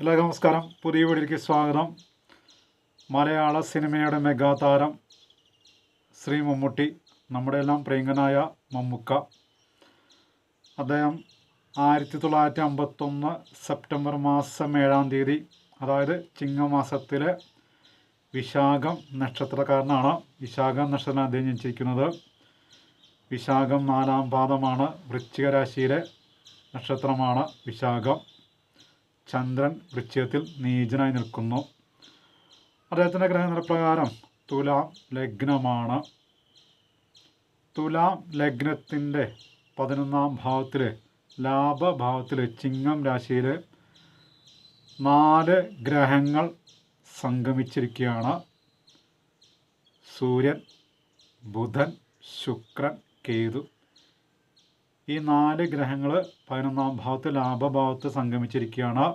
എല്ലാവർക്കും നമസ്കാരം. പുതിയ വീടിലേക്ക് സ്വാഗതം. മലയാള സിനിമയുടെ മെഗാതാരം ശ്രീ മമ്മൂട്ടി നമ്മുടെ എല്ലാം പ്രിയങ്കനായ മമ്മുക്ക. അദ്ദേഹം ആയിരത്തി തൊള്ളായിരത്തി അമ്പത്തൊന്ന് സെപ്റ്റംബർ മാസം ഏഴാം തീയതി അതായത് ചിങ്ങമാസത്തിലെ വിശാഖം നക്ഷത്രക്കാരനാണ്. വിശാഖം നക്ഷത്രം അദ്ദേഹം ജനിച്ചിരിക്കുന്നത്. വിശാഖം നാലാം പാദമാണ്. വൃശ്ചിക രാശിയിലെ നക്ഷത്രമാണ് വിശാഖം. ചന്ദ്രൻ വൃക്ഷത്തിൽ നീചനായി നിൽക്കുന്നു. അദ്ദേഹത്തിന്റെ ഗ്രഹനിലപ്രകാരം തുലാം ലഗ്നമാണ്. തുലാം ലഗ്നത്തിന്റെ പതിനൊന്നാം ഭാവത്തിൽ ലാഭഭാവത്തിൽ ചിങ്ങം രാശിയിൽ നാല് ഗ്രഹങ്ങൾ സംഗമിച്ചിരിക്കുകയാണ്. സൂര്യൻ ബുധൻ ശുക്രൻ കേതു. ഈ നാല് ഗ്രഹങ്ങൾ പതിനൊന്നാം ഭാവത്ത് ലാഭഭാവത്ത് സംഗമിച്ചിരിക്കുകയാണ്.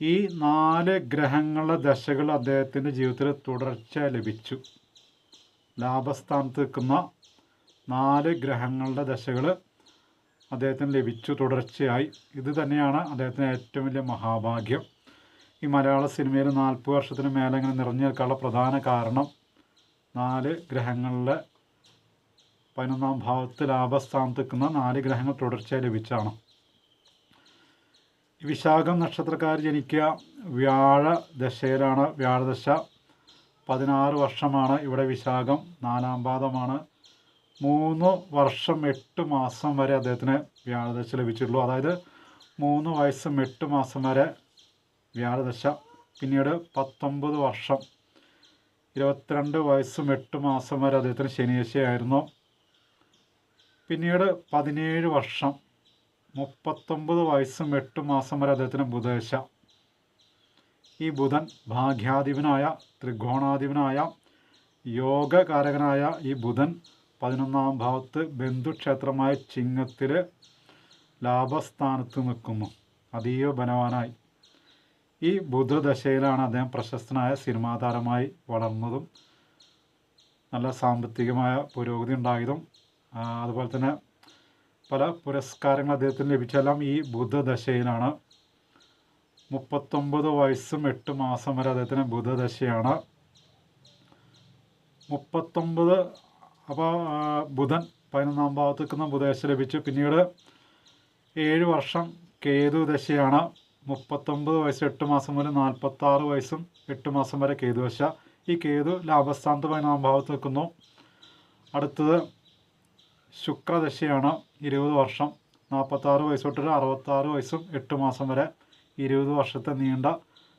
ഈ നാല് ഗ്രഹങ്ങളുടെ ദശകൾ അദ്ദേഹത്തിന്റെ ജീവിതത്തിൽ തുടർച്ച ലഭിച്ചു. ലാഭസ്ഥാനത്ത് നിൽക്കുന്ന നാല് ഗ്രഹങ്ങളുടെ ദശകൾ അദ്ദേഹത്തിന് ലഭിച്ചു തുടർച്ചയായി. ഇത് തന്നെയാണ് അദ്ദേഹത്തിന് ഏറ്റവും വലിയ മഹാഭാഗ്യം. ഈ മലയാള സിനിമയിൽ നാൽപ്പത് വർഷത്തിന് മേലെ ഇങ്ങനെ നിറഞ്ഞു നിൽക്കാനുള്ള പ്രധാന കാരണം നാല് ഗ്രഹങ്ങളുടെ പതിനൊന്നാം ഭാവത്ത് ലാഭസ്ഥാനത്ത് നിൽക്കുന്ന നാല് ഗ്രഹങ്ങൾ തുടർച്ചയായി ലഭിച്ചാണ് വിശാഖം നക്ഷത്രക്കാർ ജനിക്കുക വ്യാഴ ദശയിലാണ് വ്യാഴദശ പതിനാറ് വർഷമാണ് ഇവിടെ വിശാഖം നാലാം പാദമാണ്. മൂന്ന് വർഷം എട്ട് മാസം വരെ അദ്ദേഹത്തിന് വ്യാഴദശ ലഭിച്ചിട്ടുള്ളൂ. അതായത് മൂന്ന് വയസ്സും എട്ട് മാസം വരെ വ്യാഴദശ. പിന്നീട് പത്തൊമ്പത് വർഷം ഇരുപത്തിരണ്ട് വയസ്സും എട്ട് മാസം വരെ അദ്ദേഹത്തിന് ശനിദശയായിരുന്നു പിന്നീട് പതിനേഴ് വർഷം മുപ്പത്തൊമ്പത് വയസ്സും എട്ട് മാസം വരെ അദ്ദേഹത്തിന് ബുധേശ ഈ ബുധൻ ഭാഗ്യാധിപനായ ത്രികോണാധിപനായ യോഗകാരകനായ ഈ ബുധൻ പതിനൊന്നാം ഭാവത്ത് ബന്ധുക്ഷേത്രമായ ചിങ്ങത്തിൽ ലാഭസ്ഥാനത്ത് നിൽക്കുന്നു. അതീവ ബനവാനായി ഈ ബുധദശയിലാണ് അദ്ദേഹം പ്രശസ്തനായ സിനിമാ താരമായി വളർന്നതും നല്ല സാമ്പത്തികമായ പുരോഗതി ഉണ്ടായതും അതുപോലെ തന്നെ പല പുരസ്കാരങ്ങൾ അദ്ദേഹത്തിന് ലഭിച്ചെല്ലാം ഈ ബുധദശയിലാണ് മുപ്പത്തൊമ്പത് വയസ്സും എട്ട് മാസം വരെ അദ്ദേഹത്തിന് ബുധദശയാണ് മുപ്പത്തൊമ്പത് അപ്പോൾ ബുധൻ പതിനൊന്നാം ഭാവത്ത് നിൽക്കുന്ന ബുധദശ ലഭിച്ചു. പിന്നീട് ഏഴ് വർഷം കേതു ദശയാണ്. മുപ്പത്തൊമ്പത് വയസ്സ് എട്ട് മാസം മുതൽ നാൽപ്പത്താറ് വയസ്സും എട്ട് മാസം വരെ കേതു ദശ. ഈ കേതു ലാഭസ്ഥാനത്ത് പതിനൊന്നാം ഭാവത്ത് നിൽക്കുന്നു. അടുത്തത് ശുക്രദശയാണ് ഇരുപത് വർഷം. നാൽപ്പത്താറ് വയസ്സ് തൊട്ടൊരു അറുപത്താറ് വയസ്സും എട്ട് മാസം വരെ ഇരുപത് വർഷത്തെ നീണ്ട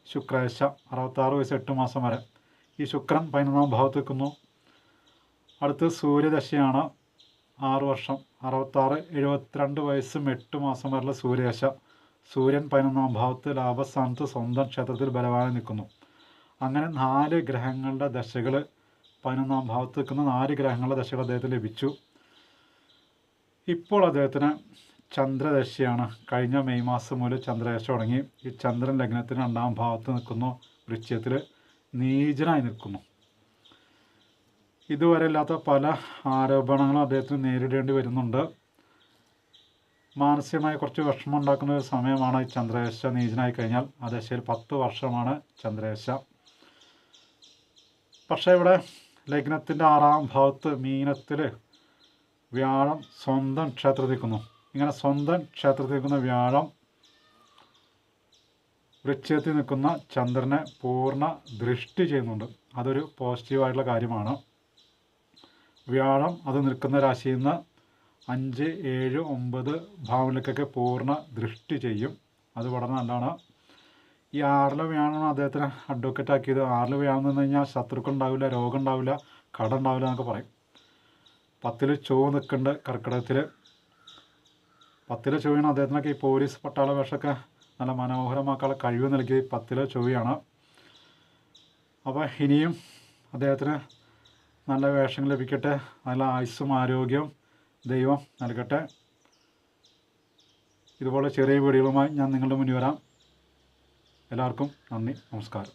ശുക്രദശ. അറുപത്താറ് വയസ്സ് എട്ട് മാസം വരെ. ഈ ശുക്രൻ പതിനൊന്നാം ഭാവത്ത് നിൽക്കുന്നു. അടുത്ത് സൂര്യദശയാണ് ആറ് വർഷം. അറുപത്താറ് എഴുപത്തിരണ്ട് വയസ്സും എട്ട് മാസം വരെയുള്ള സൂര്യദശ. സൂര്യൻ പതിനൊന്നാം ഭാവത്ത് ലാഭസ്ഥാനത്ത് സ്വന്തം ക്ഷേത്രത്തിൽ ബലവാനായി നിൽക്കുന്നു. അങ്ങനെ നാല് ഗ്രഹങ്ങളുടെ ദശകൾ പതിനൊന്നാം ഭാവത്ത് നിൽക്കുന്ന. നാല് ഗ്രഹങ്ങളുടെ ദശകൾ അദ്ദേഹത്തിന് ലഭിച്ചു. ഇപ്പോൾ അദ്ദേഹത്തിന് ചന്ദ്രദശയാണ്. കഴിഞ്ഞ മെയ് മാസം മുതൽ ചന്ദ്രദശ തുടങ്ങി. ഈ ചന്ദ്രൻ ലഗ്നത്തിന് രണ്ടാം ഭാഗത്ത് നിൽക്കുന്നു. വൃശ്ചയത്തിൽ നീചനായി നിൽക്കുന്നു. ഇതുവരെ ഇല്ലാത്ത പല ആരോപണങ്ങളും അദ്ദേഹത്തിന് നേരിടേണ്ടി വരുന്നുണ്ട്. മാനസികമായി കുറച്ച് വിഷമം ഉണ്ടാക്കുന്ന ഒരു സമയമാണ് ഈ ചന്ദ്രദശ നീചനായി കഴിഞ്ഞാൽ. ആ ദശയിൽ പത്ത് വർഷമാണ് ചന്ദ്രദശ. പക്ഷേ ഇവിടെ ലഗ്നത്തിന്റെ ആറാം ഭാഗത്ത് മീനത്തിൽ വ്യാഴം സ്വന്തം ക്ഷേത്രത്തിൽ നിൽക്കുന്നു. ഇങ്ങനെ സ്വന്തം ക്ഷേത്രത്തിൽ നിൽക്കുന്ന വ്യാഴം വൃക്ഷത്തിൽ നിൽക്കുന്ന ചന്ദ്രനെ പൂർണ ദൃഷ്ടി ചെയ്യുന്നുണ്ട്. അതൊരു പോസിറ്റീവായിട്ടുള്ള കാര്യമാണ്. വ്യാഴം അത് നിൽക്കുന്ന രാശിയിൽ നിന്ന് അഞ്ച് ഏഴ് ഒമ്പത് ഭാവനയ്ക്കൊക്കെ പൂർണ ദൃഷ്ടി ചെയ്യും. അത് വളരെ നല്ലതാണ്. ഈ ആറിലെ വ്യാഴമാണ് അദ്ദേഹത്തിന് അഡ്വക്കേറ്റ് ആക്കിയത്. ആറിലെ വ്യാഴം എന്ന് കഴിഞ്ഞാൽ ശത്രുക്കൾ ഉണ്ടാവില്ല രോഗം ഉണ്ടാവില്ല കടം ഉണ്ടാവില്ല എന്നൊക്കെ പറയും. പത്തിൽ ചൊവ്വ നിൽക്കുന്നുണ്ട് കർക്കിടകത്തിൽ പത്തിലെ ചൊവ്വയാണ് അദ്ദേഹത്തിനൊക്കെ ഈ പോലീസ് പട്ടാള വേഷമൊക്കെ നല്ല മനോഹരമാക്കാനുള്ള കഴിവ് നൽകി പത്തിലെ ചൊവ്വയാണ് അപ്പോൾ ഇനിയും അദ്ദേഹത്തിന് നല്ല വേഷം ലഭിക്കട്ടെ നല്ല ആയുസ്സും ആരോഗ്യവും ദൈവം നൽകട്ടെ. ഇതുപോലെ ചെറിയ വീഡിയോകളുമായി ഞാൻ നിങ്ങളുടെ മുന്നിൽ വരാം. എല്ലാവർക്കും നന്ദി നമസ്കാരം.